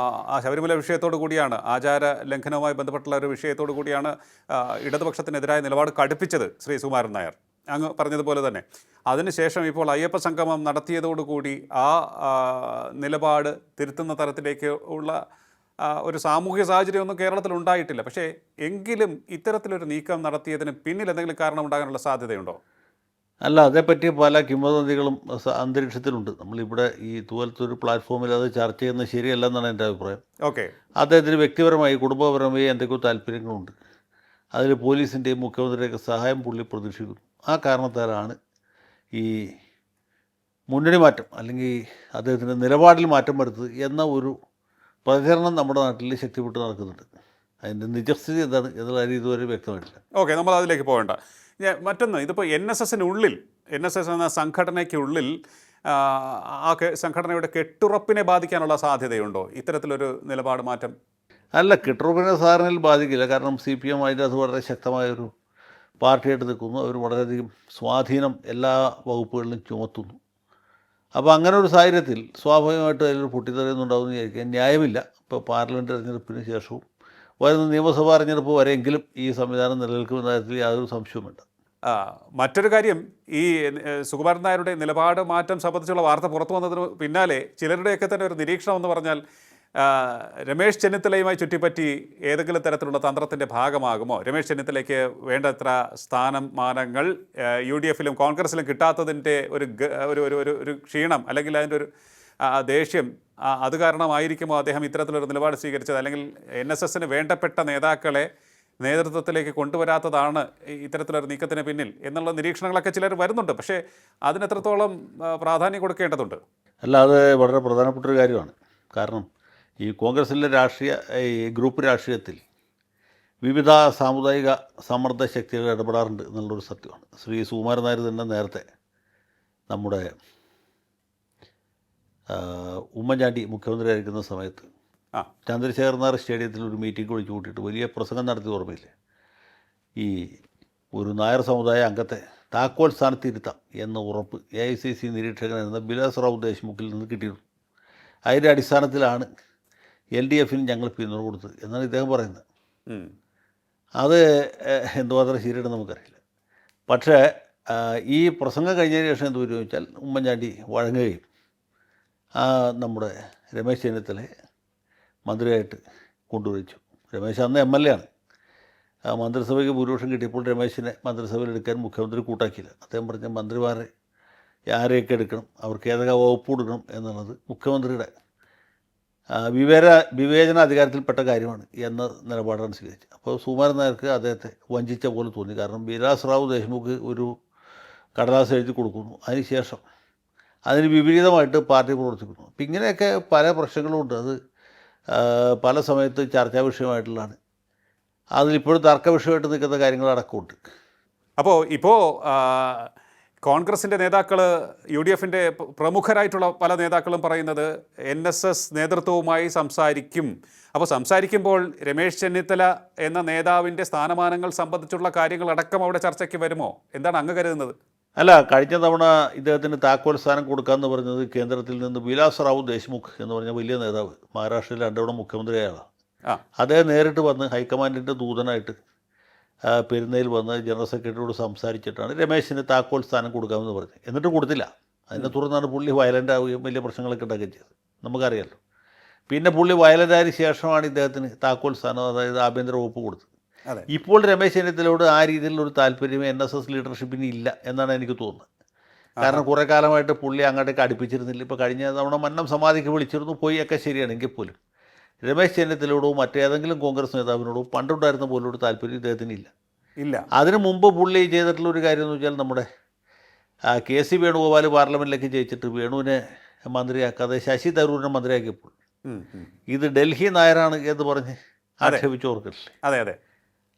ശബരിമല വിഷയത്തോടു കൂടിയാണ് ആചാര ലംഘനവുമായി ബന്ധപ്പെട്ടുള്ള ഒരു വിഷയത്തോടു കൂടിയാണ് ഇടതുപക്ഷത്തിനെതിരായ നിലപാട് കടുപ്പിച്ചത് ശ്രീ സുകുമാരൻ നായർ. അങ്ങ് പറഞ്ഞതുപോലെ തന്നെ. അതിനുശേഷം ഇപ്പോൾ അയ്യപ്പ സംഗമം നടത്തിയതോടുകൂടി ആ നിലപാട് തിരുത്തുന്ന തരത്തിലേക്ക് ഉള്ള ഒരു സാമൂഹ്യ സാഹചര്യമൊന്നും കേരളത്തിൽ ഉണ്ടായിട്ടില്ല. പക്ഷേ എങ്കിലും ഇത്തരത്തിലൊരു നീക്കം നടത്തിയതിന് പിന്നിൽ എന്തെങ്കിലും കാരണം ഉണ്ടാകാനുള്ള സാധ്യതയുണ്ടോ? അല്ല അതേപ്പറ്റി പല കിംവദന്തികളും അന്തരീക്ഷത്തിലുണ്ട്. നമ്മളിവിടെ ഈ തൂവലത്തൊരു പ്ലാറ്റ്ഫോമിൽ അത് ചർച്ച ചെയ്യുന്നത് ശരിയല്ല എന്നാണ് എന്റെ അഭിപ്രായം. ഓക്കെ. അദ്ദേഹത്തിന് വ്യക്തിപരമായി കുടുംബപരമായി എന്തൊക്കെയോ താല്പര്യങ്ങളുണ്ട്. അതിൽ പോലീസിന്റെയും മുഖ്യമന്ത്രിയുടെയൊക്കെ സഹായം പുള്ളി പ്രതീക്ഷിക്കുന്നു. ആ കാരണത്താലാണ് ഈ മുന്നണി മാറ്റം അല്ലെങ്കിൽ അദ്ദേഹത്തിന്റെ നിലപാടിൽ മാറ്റം വരുത്തത് എന്ന ഒരു പ്രചരണം നമ്മുടെ നാട്ടിൽ ശക്തിപ്പെട്ട് നടക്കുന്നുണ്ട്. അതിന്റെ നിജസ്ഥിതി എന്താണ് എന്നുള്ള കാര്യം ഇതുവരെ വ്യക്തമായിട്ടില്ല. ഓക്കെ നമ്മൾ അതിലേക്ക് പോകേണ്ട. ഞാൻ മറ്റൊന്ന് ഇതിപ്പോൾ എൻ എസ് എസിനുള്ളിൽ എൻ എസ് എസ് എന്ന സംഘടനയ്ക്കുള്ളിൽ ആ സംഘടനയുടെ കെട്ടുറപ്പിനെ ബാധിക്കാനുള്ള സാധ്യതയുണ്ടോ? ഇത്തരത്തിലൊരു നിലപാട് മാറ്റം? അല്ല കെട്ടുറപ്പിനെ സാധാരണയിൽ ബാധിക്കില്ല. കാരണം സി പി എം അതിന്റെ അത് വളരെ ശക്തമായൊരു പാർട്ടിയായിട്ട് നിൽക്കുന്നു. അവർ വളരെയധികം സ്വാധീനം എല്ലാ വകുപ്പുകളിലും ചുമത്തുന്നു. അപ്പോൾ അങ്ങനെ ഒരു സാഹചര്യത്തിൽ സ്വാഭാവികമായിട്ട് അതിലൊരു പൊട്ടിത്തെറിയുന്നുണ്ടാവുമെന്ന് വിചാരിക്കാൻ ന്യായമില്ല. ഇപ്പോൾ പാർലമെന്റ് തെരഞ്ഞെടുപ്പിന് ശേഷവും വരുന്ന നിയമസഭാ തെരഞ്ഞെടുപ്പ് വരെയെങ്കിലും ഈ സംവിധാനം നിലനിൽക്കുമെന്ന കാര്യത്തിൽ യാതൊരു സംശയവുമുണ്ട് മറ്റൊരു കാര്യം ഈ സുകുമാരൻ നായരുടെ നിലപാട് മാറ്റം സംബന്ധിച്ചുള്ള വാർത്ത പുറത്തു വന്നതിന് പിന്നാലെ ചിലരുടെയൊക്കെ തന്നെ ഒരു നിരീക്ഷണം എന്ന് പറഞ്ഞാൽ രമേശ് ചെന്നിത്തലയുമായി ചുറ്റിപ്പറ്റി ഏതെങ്കിലും തരത്തിലുള്ള തന്ത്രത്തിന്റെ ഭാഗമാകുമോ? രമേശ് ചെന്നിത്തലയ്ക്ക് വേണ്ടത്ര സ്ഥാനമാനങ്ങൾ യു ഡി എഫിലും കോൺഗ്രസിലും കിട്ടാത്തതിന്റെ ഒരു ഒരു ഒരു ഒരു ക്ഷീണം അല്ലെങ്കിൽ അതിന്റെ ഒരു ദേഷ്യം അത് കാരണമായിരിക്കുമോ അദ്ദേഹം ഇത്തരത്തിലൊരു നിലപാട് സ്വീകരിച്ചത്? അല്ലെങ്കിൽ എൻ എസ് എസിന് വേണ്ടപ്പെട്ട നേതാക്കളെ നേതൃത്വത്തിലേക്ക് കൊണ്ടുവരാത്തതാണ് ഇത്തരത്തിലൊരു നീക്കത്തിന് പിന്നിൽ എന്നുള്ള നിരീക്ഷണങ്ങളൊക്കെ ചിലർ വരുന്നുണ്ട്. പക്ഷേ അതിനെത്രത്തോളം പ്രാധാന്യം കൊടുക്കേണ്ടതുണ്ട്? അല്ല അത് വളരെ പ്രധാനപ്പെട്ട ഒരു കാര്യമാണ്. കാരണം ഈ കോൺഗ്രസിലെ രാഷ്ട്രീയ ഈ ഗ്രൂപ്പ് രാഷ്ട്രീയത്തിൽ വിവിധ സാമുദായിക സമ്മർദ്ദ ശക്തികൾ ഇടപെടാറുണ്ട് എന്നുള്ളൊരു സത്യമാണ്. ശ്രീ സുകുമാരൻ നായർ തന്നെ നേരത്തെ നമ്മുടെ ഉമ്മൻചാണ്ടി മുഖ്യമന്ത്രിയായിരിക്കുന്ന സമയത്ത് ആ. ചന്ദ്രശേഖർ നായർ സ്റ്റേഡിയത്തിൽ ഒരു മീറ്റിംഗ് വിളിച്ചു കൂട്ടിയിട്ട് വലിയ പ്രസംഗം നടത്തി ഓർമ്മയില്ലേ? ഈ ഒരു നായർ സമുദായ അംഗത്തെ താക്കോൽ സ്ഥാനത്ത് ഇരുത്താം എന്ന ഉറപ്പ് എ ഐ സി സി നിരീക്ഷകൻ എന്ന ബിലാസ് റാവു ദേശ്മുഖിൽ നിന്ന് കിട്ടിയിരുന്നു. അതിന്റെ അടിസ്ഥാനത്തിലാണ് എൽ ഡി എഫിന് ഞങ്ങൾ പിന്തുണ കൊടുത്തത് എന്നാണ് ഇദ്ദേഹം പറയുന്നത്. അത് എന്തുമാത്രം ശരിയാണെന്ന് നമുക്കറിയില്ല. പക്ഷേ ഈ പ്രസംഗം കഴിഞ്ഞതിന് ശേഷം എന്ത് ചോദിച്ചാൽ വെച്ചാൽ ഉമ്മൻചാണ്ടി വഴങ്ങുകയും ആ, നമ്മുടെ രമേശ് ചെന്നിത്തലയെ മന്ത്രിയായിട്ട് കൊണ്ടുവച്ചു രമേശ് അന്ന് എം എൽ എ ആണ്. ആ മന്ത്രിസഭയ്ക്ക് ഭൂരിപക്ഷം കിട്ടിയപ്പോൾ രമേശിനെ മന്ത്രിസഭയിൽ എടുക്കാൻ മുഖ്യമന്ത്രി കൂട്ടാക്കിയില്ല. അദ്ദേഹം പറഞ്ഞ മന്ത്രിമാരെ ആരെയൊക്കെ എടുക്കണം അവർക്ക് ഏതൊക്കെ വകുപ്പ് കൊടുക്കണം എന്നുള്ളത് മുഖ്യമന്ത്രിയുടെ വിവേര വിവേചന അധികാരത്തിൽപ്പെട്ട കാര്യമാണ് എന്ന നിലപാടാണ് സ്വീകരിച്ചത്. അപ്പോൾ സുകുമാരൻ നായർക്ക് അദ്ദേഹത്തെ വഞ്ചിച്ച പോലെ തോന്നി. കാരണം വിലാസ് റാവു ദേശ്മുഖ് ഒരു കടലാസ് എഴുതി കൊടുക്കുന്നു. അതിനുശേഷം അതിന് വിപരീതമായിട്ട് പാർട്ടി പ്രവർത്തിക്കുന്നു. അപ്പം ഇങ്ങനെയൊക്കെ പല പ്രശ്നങ്ങളുമുണ്ട് അത് പല സമയത്ത് ചർച്ചാ വിഷയമായിട്ടുള്ളതാണ്. അതിലിപ്പോഴും തർക്ക വിഷയമായിട്ട് നിൽക്കുന്ന കാര്യങ്ങളടക്കമുണ്ട് അപ്പോൾ ഇപ്പോൾ കോൺഗ്രസിന്റെ നേതാക്കൾ യു ഡി എഫിന്റെ പ്രമുഖരായിട്ടുള്ള പല നേതാക്കളും പറയുന്നത് എൻ എസ് എസ് നേതൃത്വവുമായി സംസാരിക്കും. അപ്പോൾ സംസാരിക്കുമ്പോൾ രമേശ് ചെന്നിത്തല എന്ന നേതാവിന്റെ സ്ഥാനമാനങ്ങൾ സംബന്ധിച്ചുള്ള കാര്യങ്ങൾ അടക്കം അവിടെ ചർച്ചയ്ക്ക് വരുമോ? എന്താണ് അങ്ങ് കരുതുന്നത്? അല്ല കഴിഞ്ഞ തവണ ഇദ്ദേഹത്തിന് താക്കോൽ സ്ഥാനം കൊടുക്കാമെന്ന് പറഞ്ഞത് കേന്ദ്രത്തിൽ നിന്ന് വിലാസ് റാവു ദേശ്മുഖ് എന്ന് പറഞ്ഞ വലിയ നേതാവ്. മഹാരാഷ്ട്രയിൽ രണ്ടു തവണ അദ്ദേഹം നേരിട്ട് വന്ന് ഹൈക്കമാൻഡിന്റെ ദൂതനായിട്ട് പെരുന്നയിൽ വന്ന് ജനറൽ സെക്രട്ടറിയോട് സംസാരിച്ചിട്ടാണ് രമേശിന് താക്കോൽ സ്ഥാനം കൊടുക്കാമെന്ന് പറഞ്ഞത്. എന്നിട്ട് കൊടുത്തില്ല. അതിനെ തുടർന്നാണ് പുള്ളി വയലന്റ് ആവുകയും വലിയ പ്രശ്നങ്ങളൊക്കെ ഉണ്ടാക്കുകയും ചെയ്തത്. നമുക്കറിയാമല്ലോ പിന്നെ പുള്ളി വയലന്റ് ആയതിനു ശേഷമാണ് ഇദ്ദേഹത്തിന് താക്കോൽ സ്ഥാനം അതായത് ആഭ്യന്തര വകുപ്പ് കൊടുത്തത്. ഇപ്പോൾ രമേശ് ചെന്നിത്തലയോട് ആ രീതിയിലുള്ള ഒരു താല്പര്യം എൻ എസ് എസ് ലീഡർഷിപ്പിന് ഇല്ല എന്നാണ് എനിക്ക് തോന്നുന്നത്. കാരണം കുറേ കാലമായിട്ട് പുള്ളി അങ്ങോട്ടേക്ക് അടുപ്പിച്ചിരുന്നില്ല. ഇപ്പോൾ കഴിഞ്ഞ തവണ മന്നം സമാധിക്ക് വിളിച്ചിരുന്നു പോയി ഒക്കെ ശരിയാണ് എങ്കിൽ പോലും. രമേശ് ചെന്നിത്തലയോടോ മറ്റേതെങ്കിലും കോൺഗ്രസ് നേതാവിനോടോ പണ്ടുണ്ടായിരുന്ന പോലൊരു താല്പര്യം ഇദ്ദേഹത്തിന് ഇല്ല. ഇല്ല അതിനു മുമ്പ് പുള്ളി ചെയ്തിട്ടുള്ള ഒരു കാര്യം എന്ന് വെച്ചാൽ നമ്മുടെ കെ സി വേണുഗോപാൽ പാർലമെന്റിലേക്ക് ജയിച്ചിട്ട് വേണുവിനെ മന്ത്രിയാക്കാതെ ശശി തരൂരിനെ മന്ത്രിയാക്കിയപ്പോൾ. ഇത് ഡൽഹി നായരാണ് എന്ന് പറഞ്ഞ് ആക്ഷേപിച്ചവർക്കല്ലേ അതെ അതെ.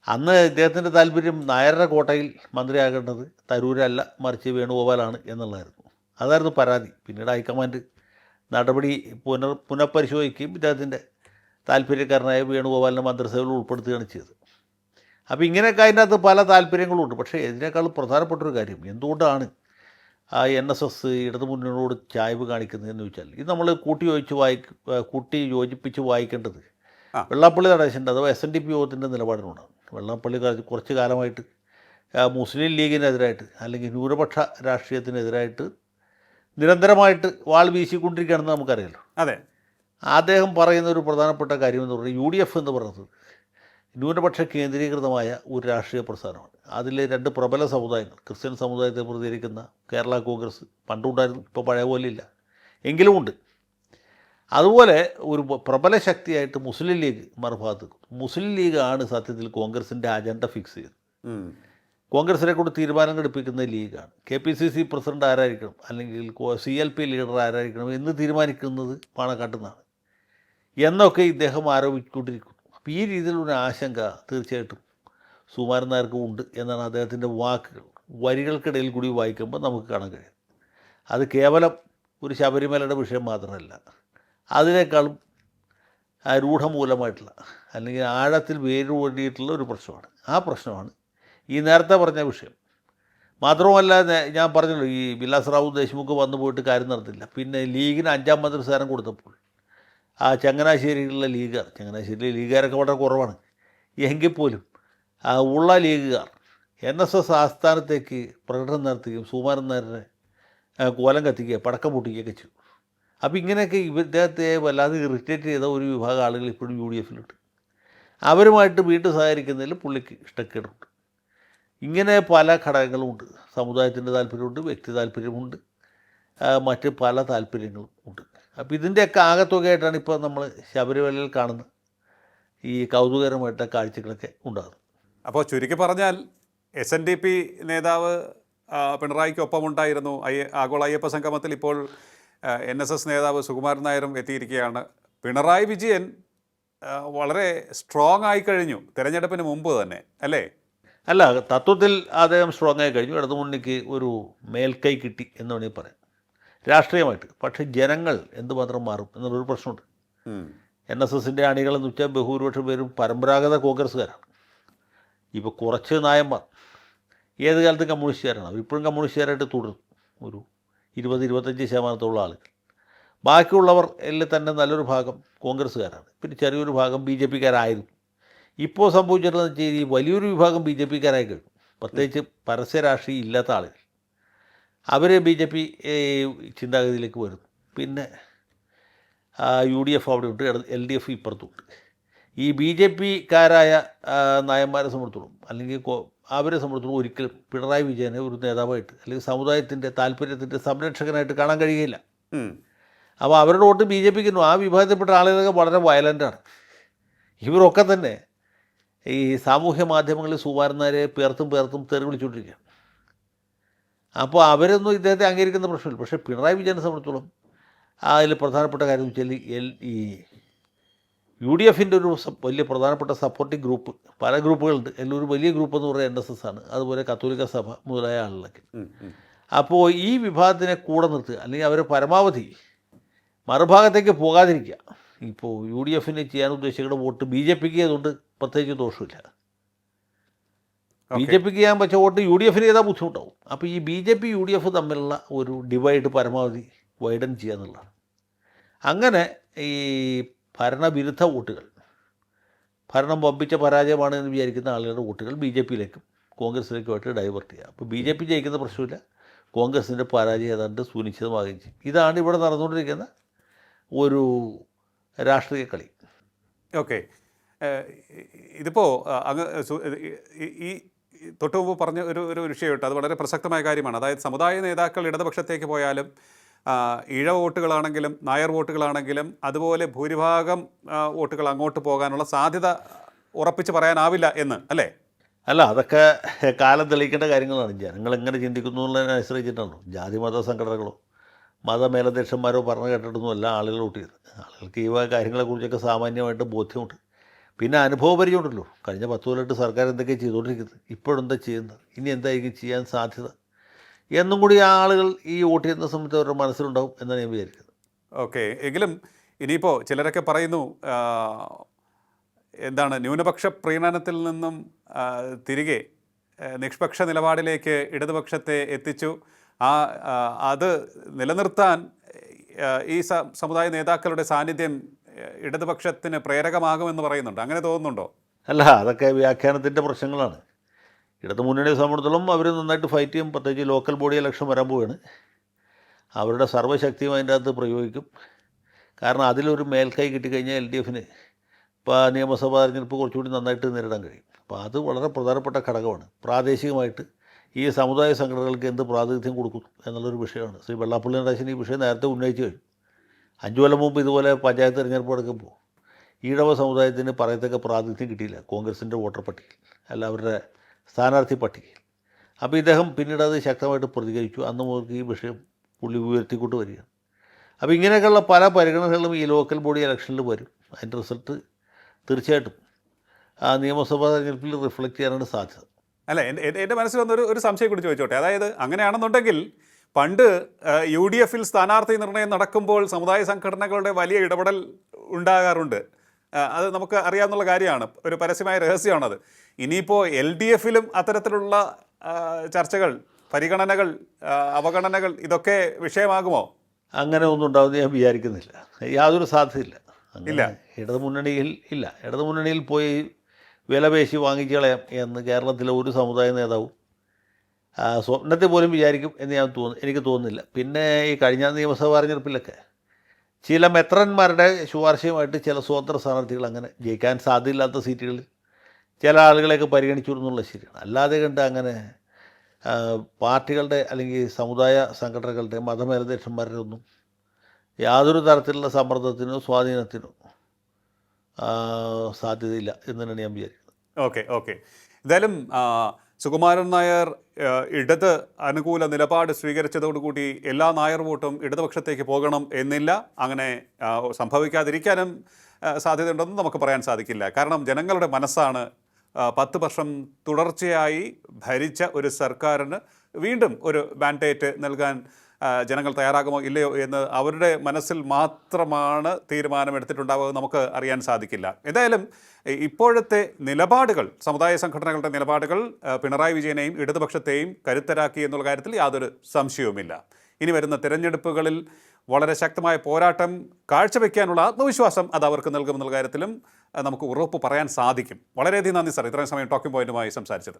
അന്ന് ഇദ്ദേഹത്തിന്റെ താല്പര്യം നായരുടെ കോട്ടയിൽ മന്ത്രിയാകേണ്ടത് തരൂരല്ല മറിച്ച് വേണുഗോപാലാണ് എന്നുള്ളതായിരുന്നു. അതായിരുന്നു പരാതി. പിന്നീട് ഹൈക്കമാൻഡ് നടപടി പുനർ പുനഃപരിശോധിക്കുകയും ഇദ്ദേഹത്തിന്റെ താല്പര്യക്കാരനായ വേണുഗോപാലിനെ മന്ത്രിസഭയിൽ ഉൾപ്പെടുത്തുകയാണ് ചെയ്തത്. അപ്പോൾ ഇങ്ങനെയൊക്കെ അതിന്റെ അകത്ത് പല താല്പര്യങ്ങളുണ്ട് പക്ഷേ ഇതിനേക്കാൾ പ്രധാനപ്പെട്ട ഒരു കാര്യം എന്തുകൊണ്ടാണ് ആ എൻ എസ് എസ് ഇടതു മുന്നണിയോട് ചായ്വ് കാണിക്കുന്നതെന്ന് ചോദിച്ചാൽ ഇത് നമ്മൾ കൂട്ടി യോജിച്ച് വായിക്ക കൂട്ടി യോജിപ്പിച്ച് വായിക്കേണ്ടത്. വെള്ളാപ്പള്ളി നടേശന്റെ അഥവാ എസ് എൻ ഡി പി യോഗത്തിന്റെ നിലപാടിനോടാണ്. വെള്ളാപ്പള്ളി കുറച്ച് കാലമായിട്ട് മുസ്ലിം ലീഗിനെതിരായിട്ട് അല്ലെങ്കിൽ ന്യൂനപക്ഷ രാഷ്ട്രീയത്തിനെതിരായിട്ട് നിരന്തരമായിട്ട് വാൾ വീശിക്കൊണ്ടിരിക്കുകയാണെന്ന് നമുക്കറിയാലോ. അതെ. അദ്ദേഹം പറയുന്ന ഒരു പ്രധാനപ്പെട്ട കാര്യമെന്ന് പറഞ്ഞാൽ യു ഡി എഫ് എന്ന് പറയുന്നത് ന്യൂനപക്ഷ കേന്ദ്രീകൃതമായ ഒരു രാഷ്ട്രീയ പ്രസ്ഥാനമാണ്. അതിൽ രണ്ട് പ്രബല സമുദായങ്ങൾ ക്രിസ്ത്യൻ സമുദായത്തെ പ്രതികരിക്കുന്ന കേരള കോൺഗ്രസ് പണ്ടുണ്ടായിരുന്നു ഇപ്പോൾ പഴയ പോലെ ഇല്ല എങ്കിലും ഉണ്ട്. അതുപോലെ ഒരു പ്രബല ശക്തിയായിട്ട് മുസ്ലിം ലീഗ് മറുഭാഗത്ത് മുസ്ലിം ലീഗാണ് സത്യത്തിൽ കോൺഗ്രസിന്റെ അജണ്ട ഫിക്സ് ചെയ്തത്. കോൺഗ്രസിനെ കൊണ്ട് തീരുമാനം എടുപ്പിക്കുന്ന ലീഗാണ്. K P C C president ആരായിരിക്കണം? അല്ലെങ്കിൽ സി എൽ പി ലീഡർ ആരായിരിക്കണം എന്ന് തീരുമാനിക്കുന്നത് പാണക്കാട്ടുന്നതാണ് എന്നൊക്കെ ഇദ്ദേഹം ആരോപിച്ചുകൊണ്ടിരിക്കുന്നു. അപ്പോൾ ഈ രീതിയിലുള്ള ആശങ്ക തീർച്ചയായിട്ടും സുമാരൻ നായർക്കും ഉണ്ട് എന്നാണ് അദ്ദേഹത്തിന്റെ വാക്കുകൾ. വരികൾക്കിടയിൽ കൂടി വായിക്കുമ്പോൾ നമുക്ക് കാണാൻ കഴിയും. അത് കേവലം ഒരു ശബരിമലയുടെ വിഷയം മാത്രമല്ല അതിനേക്കാളും രൂഢമൂലമായിട്ടുള്ള അല്ലെങ്കിൽ ആഴത്തിൽ വേരൂടിയിട്ടുള്ള ഒരു പ്രശ്നമാണ്. ആ പ്രശ്നമാണ് ഈ നേരത്തെ പറഞ്ഞ വിഷയം. മാത്രവുമല്ല ഞാൻ പറഞ്ഞല്ലോ ഈ വിലാസ് റാവു ദേശ്മുഖ് വന്നു പോയിട്ട് കാര്യം നടത്തില്ല പിന്നെ ലീഗിന് അഞ്ചാം മന്ത്രിസ്ഥാനം കൊടുത്തപ്പോൾ ആ ചങ്ങനാശ്ശേരിയിലുള്ള ലീഗുകാർ ചങ്ങനാശ്ശേരിയിലെ ലീഗുകാരൊക്കെ വളരെ കുറവാണ്. എങ്കിൽ പോലും ആ ഉള്ള ലീഗുകാർ എൻ എസ് എസ് ആസ്ഥാനത്തേക്ക് പ്രകടനം നടത്തുകയും സുമാരൻ നായരെ കോലം കത്തിക്കുക പടക്കം പൊട്ടിക്കുകയൊക്കെ ചെയ്തു. അപ്പോൾ ഇങ്ങനെയൊക്കെ ഇദ്ദേഹത്തെ വല്ലാതെ ഇറിറ്റേറ്റ് ചെയ്ത ഒരു വിഭാഗം ആളുകൾ ഇപ്പോഴും യു ഡി എഫിലുണ്ട്. അവരുമായിട്ട് വീണ്ടും സഹകരിക്കുന്നതിൽ പുള്ളിക്ക് ഇഷ്ടക്കേടുണ്ട്. ഇങ്ങനെ പല ഘടകങ്ങളുമുണ്ട് സമുദായത്തിന്റെ താല്പര്യമുണ്ട് വ്യക്തി താല്പര്യമുണ്ട് മറ്റ് പല താല്പര്യങ്ങളും ഉണ്ട്. അപ്പോൾ ഇതിന്റെയൊക്കെ ആകത്തുകയായിട്ടാണ് ഇപ്പോൾ നമ്മൾ ശബരിമലയിൽ കാണുന്ന ഈ കൗതുകരമായിട്ട് കാഴ്ചകളൊക്കെ ഉണ്ടാകുന്നത്. അപ്പോൾ ചുരുക്കി പറഞ്ഞാൽ എസ് എൻ ഡി പി നേതാവ് പിണറായിക്കൊപ്പം ഉണ്ടായിരുന്നു അയ്യ ആഗോള അയ്യപ്പ സംഗമത്തിൽ ഇപ്പോൾ എൻ എസ് എസ് നേതാവ് സുകുമാരൻ നായരും എത്തിയിരിക്കുകയാണ്. പിണറായി വിജയൻ വളരെ സ്ട്രോങ് ആയി കഴിഞ്ഞു തിരഞ്ഞെടുപ്പിന് മുമ്പ് തന്നെ അല്ലേ? അല്ല തത്വത്തിൽ അദ്ദേഹം സ്ട്രോങ് ആയി കഴിഞ്ഞു. ഇടതുമുന്നണിക്ക് ഒരു മേൽക്കൈ കിട്ടി എന്ന് വേണമെങ്കിൽ പറയാം. രാഷ്ട്രീയമായിട്ട്. പക്ഷേ ജനങ്ങൾ എന്തുമാത്രം മാറും എന്നുള്ളൊരു പ്രശ്നമുണ്ട്. എൻ എസ് എസിന്റെ അണികളെന്ന് വെച്ചാൽ ബഹുഭൂരിപക്ഷം പേരും പരമ്പരാഗത കോൺഗ്രസ്സുകാരാണ്. ഇപ്പോൾ കുറച്ച് നായന്മാർ. ഏത് കാലത്തും കമ്മ്യൂണിസ്റ്റുകാരാണ്. അവർ ഇപ്പോഴും കമ്മ്യൂണിസ്റ്റുകാരായിട്ട് തുടരും. ഒരു ഇരുപത് ഇരുപത്തഞ്ച് ശതമാനത്തോളം ആളുകൾ. ബാക്കിയുള്ളവർ എല്ലാം തന്നെ നല്ലൊരു ഭാഗം കോൺഗ്രസ്സുകാരാണ്. പിന്നെ ചെറിയൊരു ഭാഗം ബി ജെ പിക്കാരായിരുന്നു. ഇപ്പോൾ സംഭവിച്ചിട്ടുള്ളതെന്ന് വെച്ചാൽ ഈ വലിയൊരു വിഭാഗം ബി ജെ പിക്കാരായി കഴിഞ്ഞു. പ്രത്യേകിച്ച് പരസ്യ രാഷ്ട്രീയം ഇല്ലാത്ത ആളുകൾ. അവർ ബി ജെ പി ചിന്താഗതിയിലേക്ക് വരും പിന്നെ യു ഡി എഫ് അവിടെ ഉണ്ട് എൽ ഡി എഫ് ഇപ്പുറത്തുണ്ട്. ഈ ബി ജെ പിക്കാരായ നായന്മാരെ സംബന്ധിച്ചോളം അല്ലെങ്കിൽ അവരെ സംബന്ധിച്ചോളം ഒരിക്കലും പിണറായി വിജയനെ ഒരു നേതാവായിട്ട് അല്ലെങ്കിൽ സമുദായത്തിന്റെ താല്പര്യത്തിന്റെ സംരക്ഷകനായിട്ട് കാണാൻ കഴിയുകയില്ല. അപ്പോൾ അവരുടെ വോട്ട് ബി ജെ പിക്ക് ആ വിഭാഗത്തിൽപ്പെട്ട ആളുകളൊക്കെ വളരെ വയലന്റാണ് ഇവരൊക്കെ തന്നെ ഈ സാമൂഹ്യ മാധ്യമങ്ങളിൽ സുമാരന്മാരെ പേർത്തും പേർത്തും തെറി വിളിച്ചുകൊണ്ടിരിക്കുകയാണ്. അപ്പോൾ അവരൊന്നും ഇദ്ദേഹത്തെ അംഗീകരിക്കുന്ന പ്രശ്നമില്ല. പക്ഷേ പിണറായി വിജയനെ സംബന്ധിച്ചോളം അതിൽ പ്രധാനപ്പെട്ട കാര്യം വെച്ചാൽ എൽ ഈ യു ഡി എഫിന്റെ ഒരു വലിയ പ്രധാനപ്പെട്ട സപ്പോർട്ടിംഗ് ഗ്രൂപ്പ് പല ഗ്രൂപ്പുകളുണ്ട്. അതിലൊരു ഒരു വലിയ ഗ്രൂപ്പ് എന്ന് പറയുന്നത് എൻ എസ് എസ് ആണ്. അതുപോലെ കത്തോലിക്ക സഭ മുതലായ ആളുകളൊക്കെ. അപ്പോൾ ഈ വിഭാഗത്തിനെ കൂടെ നിർത്തുക അല്ലെങ്കിൽ അവർ പരമാവധി മറുഭാഗത്തേക്ക് പോകാതിരിക്കുക. ഇപ്പോൾ യു ഡി എഫിന് ചെയ്യാൻ ഉദ്ദേശിക്കുന്ന വോട്ട് ബി ജെ പിക്ക് അതുകൊണ്ട് പ്രത്യേകിച്ച് ദോഷമില്ല. ബി. ജെ പിക്ക് ചെയ്യാൻ പറ്റിയ വോട്ട് യു ഡി എഫിന് ചെയ്താൽ ബുദ്ധിമുട്ടാവും. അപ്പോൾ ഈ B J P U D F തമ്മിലുള്ള ഒരു ഡിവൈഡ് പരമാവധി വൈഡൻ ചെയ്യുക എന്നുള്ളതാണ്. അങ്ങനെ ഈ ഭരണവിരുദ്ധ വോട്ടുകൾ ഭരണം വമ്പിച്ച പരാജയമാണ് എന്ന് വിചാരിക്കുന്ന ആളുകളുടെ വോട്ടുകൾ ബി ജെ പിയിലേക്കും കോൺഗ്രസിലേക്കുമായിട്ട് ഡൈവേർട്ട് ചെയ്യുക. അപ്പോൾ ബി ജെ പി ജയിക്കുന്ന പ്രശ്നമില്ല. കോൺഗ്രസിന്റെ പരാജയം ഏതാണ്ട് സുനിശ്ചിതമാകുകയും ചെയ്യും. ഇതാണ് ഇവിടെ നടന്നുകൊണ്ടിരിക്കുന്ന ഒരു രാഷ്ട്രീയ കളി. ഓക്കെ. ഇതിപ്പോൾ അങ്ങ് ഈ- ഈ ഈ തൊട്ട് മുമ്പ് പറഞ്ഞ ഒരു ഒരു വിഷയമുണ്ട് അത് വളരെ പ്രസക്തമായ കാര്യമാണ്. അതായത് സമുദായ നേതാക്കൾ ഇടതുപക്ഷത്തേക്ക് പോയാലും ഇഴ വോട്ടുകളാണെങ്കിലും നായർ വോട്ടുകളാണെങ്കിലും അതുപോലെ ഭൂരിഭാഗം വോട്ടുകൾ അങ്ങോട്ട് പോകാനുള്ള സാധ്യത ഉറപ്പിച്ച് പറയാനാവില്ല എന്ന് അല്ലേ? അല്ല അതൊക്കെ കാലം തെളിയിക്കേണ്ട കാര്യങ്ങളാണ്. ജനങ്ങൾ എങ്ങനെ ചിന്തിക്കുന്നു എന്നതിനനുസരിച്ചിട്ടാണ് ജാതി മത സംഘടനകളോ മതമേലധ്യക്ഷന്മാരോ പറഞ്ഞു കേട്ടിട്ടൊന്നും അല്ല ആളുകൾ കൂട്ടിയത് ആളുകൾക്ക് ഈ കാര്യങ്ങളെക്കുറിച്ചൊക്കെ സാമാന്യമായിട്ട് ബോധ്യമുണ്ട്. പിന്നെ അനുഭവപരിചയമുണ്ടല്ലോ. കഴിഞ്ഞ പത്ത് കൊല്ലമായിട്ട് സർക്കാർ എന്തൊക്കെയാണ് ചെയ്തുകൊണ്ടിരിക്കുന്നത്? ഇപ്പോഴെന്താ ചെയ്യുന്നത്? ഇനി എന്തായിരിക്കും ചെയ്യാൻ സാധ്യത? എന്നും കൂടി ആ ആളുകൾ ഈ വോട്ട് ചെയ്യുന്ന സമയത്ത് അവരുടെ മനസ്സിലുണ്ടാവും എന്നാണ് ഞാൻ വിചാരിക്കുന്നത്. ഓക്കെ. എങ്കിലും ഇനിയിപ്പോൾ ചിലരൊക്കെ പറയുന്നു എന്താണ് ന്യൂനപക്ഷ പ്രീണനത്തിൽ നിന്നും തിരികെ നിഷ്പക്ഷ നിലപാടിലേക്ക് ഇടതുപക്ഷത്തെ എത്തിച്ചു. ആ അത് നിലനിർത്താൻ ഈ സമുദായ നേതാക്കളുടെ സാന്നിധ്യം ഇടതുപക്ഷത്തിന് പ്രേരകമാകുമെന്ന് പറയുന്നുണ്ട്. അങ്ങനെ തോന്നുന്നുണ്ടോ? അല്ല അതൊക്കെ വ്യാഖ്യാനത്തിന്റെ പ്രശ്നങ്ങളാണ്. ഇടതു മുന്നണിയെ സംബന്ധിച്ചിടത്തോളം അവർ നന്നായിട്ട് ഫൈറ്റ് ചെയ്യും. പ്രത്യേകിച്ച് ലോക്കൽ ബോഡി ഇലക്ഷൻ വരാൻ പോവുകയാണ് അവരുടെ സർവശക്തിയും അതിന്റെ അകത്ത് പ്രയോഗിക്കും. കാരണം അതിലൊരു മേൽക്കൈ കിട്ടിക്കഴിഞ്ഞാൽ എൽ ഡി എഫിന് ഇപ്പോൾ നിയമസഭാ തെരഞ്ഞെടുപ്പ് കുറച്ചുകൂടി നന്നായിട്ട് നേരിടാൻ കഴിയും. അപ്പോൾ അത് വളരെ പ്രധാനപ്പെട്ട ഘടകമാണ്. പ്രാദേശികമായിട്ട് ഈ സമുദായ സംഘടനകൾക്ക് എന്ത് പ്രാതിനിധ്യം കൊടുക്കും എന്നുള്ളൊരു വിഷയമാണ്. ശ്രീ വെള്ളാപ്പള്ളി നടേശൻ ഈ വിഷയം നേരത്തെ ഉന്നയിച്ചു കഴിഞ്ഞു. അഞ്ചു കൊല്ലം മുമ്പ് ഇതുപോലെ പഞ്ചായത്ത് തിരഞ്ഞെടുപ്പ് നടക്കുമ്പോൾ ഈഴവ സമുദായത്തിന് പറയത്തക്ക പ്രാതിനിധ്യം കിട്ടിയില്ല. കോൺഗ്രസിന്റെ വോട്ടർ പട്ടികയിൽ അല്ല അവരുടെ സ്ഥാനാർത്ഥി പട്ടികയിൽ. അപ്പോൾ ഇദ്ദേഹം പിന്നീട് അത് ശക്തമായിട്ട് പ്രതികരിച്ചു. അന്ന് മുതൽ ഈ വിഷയം പുള്ളി ഉയർത്തിക്കൊണ്ട് വരികയാണ്. അപ്പോൾ ഇങ്ങനെയൊക്കെയുള്ള പല പരിഗണനകളും ഈ ലോക്കൽ ബോഡി ഇലക്ഷനിൽ വരും. അതിന്റെ റിസൾട്ട് തീർച്ചയായിട്ടും ആ നിയമസഭാ തെരഞ്ഞെടുപ്പിൽ റിഫ്ലക്റ്റ് ചെയ്യാനാണ് സാധ്യത. അല്ല എന്റെ എന്റെ- മനസ്സിൽ വന്നൊരു ഒരു സംശയം കൂടി ചോദിച്ചോട്ടെ. അതായത് അങ്ങനെയാണെന്നുണ്ടെങ്കിൽ പണ്ട് യു ഡി എഫിൽ സ്ഥാനാർത്ഥി നിർണയം നടക്കുമ്പോൾ സമുദായ സംഘടനകളുടെ വലിയ ഇടപെടൽ ഉണ്ടാകാറുണ്ട്. അത് നമുക്ക് അറിയാവുന്ന കാര്യമാണ്. ഒരു പരസ്യമായ രഹസ്യമാണത്. ഇനിയിപ്പോൾ എൽ ഡി എഫിലും അത്തരത്തിലുള്ള ചർച്ചകൾ പരിഗണനകൾ അവഗണനകൾ ഇതൊക്കെ വിഷയമാകുമോ? അങ്ങനെ ഒന്നും ഉണ്ടാവുമെന്ന് ഞാൻ വിചാരിക്കുന്നില്ല. യാതൊരു സാധ്യതയില്ല. ഇല്ല. ഇടതുമുന്നണിയിൽ ഇല്ല. ഇടതുമുന്നണിയിൽ പോയി വിലപേശി വാങ്ങിക്കളയാം എന്ന് കേരളത്തിലെ ഒരു സമുദായ നേതാവും ആ, സ്വപ്നത്തിൽ പോലും വിചാരിക്കും എന്ന് ഞാൻ തോന്നുന്നു എനിക്ക് തോന്നുന്നില്ല. പിന്നെ ഈ കഴിഞ്ഞ നിയമസഭാ തെരഞ്ഞെടുപ്പിലൊക്കെ ചില മെത്രന്മാരുടെ ശുപാർശയുമായിട്ട് ചില സ്വതന്ത്ര സ്ഥാനാർത്ഥികൾ അങ്ങനെ ജയിക്കാൻ സാധ്യതയില്ലാത്ത സീറ്റുകളിൽ ചില ആളുകളെയൊക്കെ പരിഗണിച്ചു എന്നുള്ളത് ശരിയാണ്. അല്ലാതെ കണ്ട് അങ്ങനെ പാർട്ടികളുടെ അല്ലെങ്കിൽ സമുദായ സംഘടനകളുടെ മതമേലധ്യക്ഷന്മാരുടെ ഒന്നും യാതൊരു തരത്തിലുള്ള സമ്മർദ്ദത്തിനോ സ്വാധീനത്തിനോ സാധ്യതയില്ല എന്ന് തന്നെയാണ് ഞാൻ വിചാരിക്കുന്നത്. Okay okay. എന്തായാലും സുകുമാരൻ നായർ ഇടത് അനുകൂല നിലപാട് സ്വീകരിച്ചതോടുകൂടി എല്ലാ നായർ വോട്ടും ഇടതുപക്ഷത്തേക്ക് പോകണം എന്നില്ല. അങ്ങനെ സംഭവിക്കാതിരിക്കാനും സാധ്യതയുണ്ടെന്ന് നമുക്ക് പറയാൻ സാധിക്കില്ല. കാരണം ജനങ്ങളുടെ മനസ്സാണ് പത്ത് വർഷം തുടർച്ചയായി ഭരിച്ച ഒരു സർക്കാരിന് വീണ്ടും ഒരു മാൻഡേറ്റ് നൽകാൻ ജനങ്ങൾ തയ്യാറാകുമോ ഇല്ലയോ എന്ന് അവരുടെ മനസ്സിൽ മാത്രമാണ് തീരുമാനമെടുത്തിട്ടുണ്ടാവുക നമുക്ക് അറിയാൻ സാധിക്കില്ല. എന്തായാലും ഇപ്പോഴത്തെ നിലപാടുകൾ സമുദായ സംഘടനകളുടെ നിലപാടുകൾ പിണറായി വിജയനെയും ഇടതുപക്ഷത്തെയും കരുത്തരാക്കി എന്നുള്ള കാര്യത്തിൽ യാതൊരു സംശയവുമില്ല. ഇനി വരുന്ന തിരഞ്ഞെടുപ്പുകളിൽ വളരെ ശക്തമായ പോരാട്ടം കാഴ്ചവെക്കാനുള്ള ആത്മവിശ്വാസം അത് അവർക്ക് നൽകുമെന്നുള്ള കാര്യത്തിലും നമുക്ക് ഉറപ്പ് പറയാൻ സാധിക്കും. വളരെയധികം നന്ദി സാർ. ഇത്രയും സമയം ടോക്കിംഗ് പോയിന്റുമായി സംസാരിച്ചത്